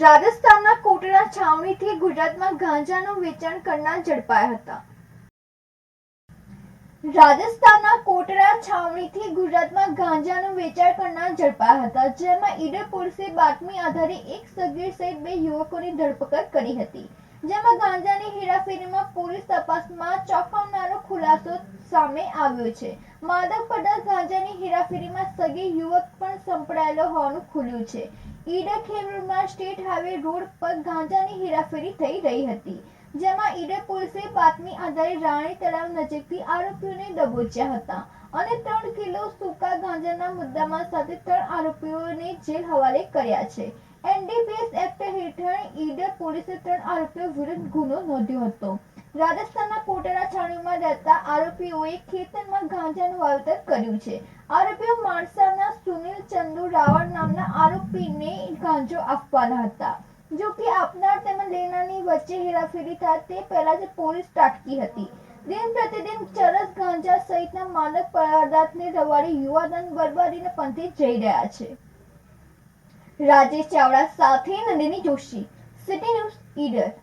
રાજસ્થાનના કોટડા છાવણીથી ગુજરાતમાં ગાંજાનું વેચાણ કરનાર ઝડપાયા હતા. રાજસ્થાનના કોટડા છાવણીથી ગુજરાતમાં ગાંજાનું વેચાણ કરનાર ઝડપાયા હતા, જેમાં ઈડર પોલીસે બાતમી આધારે એક સગીર સહિત બે યુવકોની ધરપકડ કરી હતી. જેમાં ગાંજાની હેરાફેરીમાં પોલીસ તપાસમાં ચોંકાવનારો ખુલાસો સામે આવ્યો છે. માદક પદાર્થ ગાંજાની હેરાફેરીમાં સગીર યુવક પણ સંપડાયેલો હોવાનું ખુલ્યું છે. ઈડર ખેડૂતમાં સ્ટેટ હાઈવે રોડ પર ગાંજાની હેરાફેરી થઈ રહી હતી, જેમાં ઈડર પોલીસે બાતમી આધારે રાણી તળાવ નજીકથી આરોપીઓને દબોચ્યા હતા અને ત્રણ કિલો સૂકા ગાંજાના મુદ્દામાં સાથે ત્રણ આરોપીઓને જેલ હવાલે કર્યા છે. એનડીપીએસ એક્ટ હેઠળ ઈડર પોલીસે ત્રણ આરોપીઓ વિરુદ્ધ ગુનો નોંધ્યો હતો. રાજસ્થાનના કોટેરા છાવણીમાં રહેતા આરોપીઓએ ખેતરમાં ગાંજાનું વાવેતર કર્યું છે. આરોપીઓ માણસાના સુનિલ ચંદુ રાવળ નામના આરોપીને ગાંજો આપવાના હતા. જો કે આપનાર તેમજ લેનારની વચ્ચે હેરાફેરી થાય તે પહેલા જ પોલીસ તાટકી હતી. દિન પ્રતિદિન ચરસ ગાંજા સહિતના માદક પદાર્થને રવાડી યુવાધન બરબાદીને પંથે જઈ રહ્યા છે. રાજેશ ચાવડા સાથે નંદિની જોશી, સિટી ન્યૂઝ ઈડર.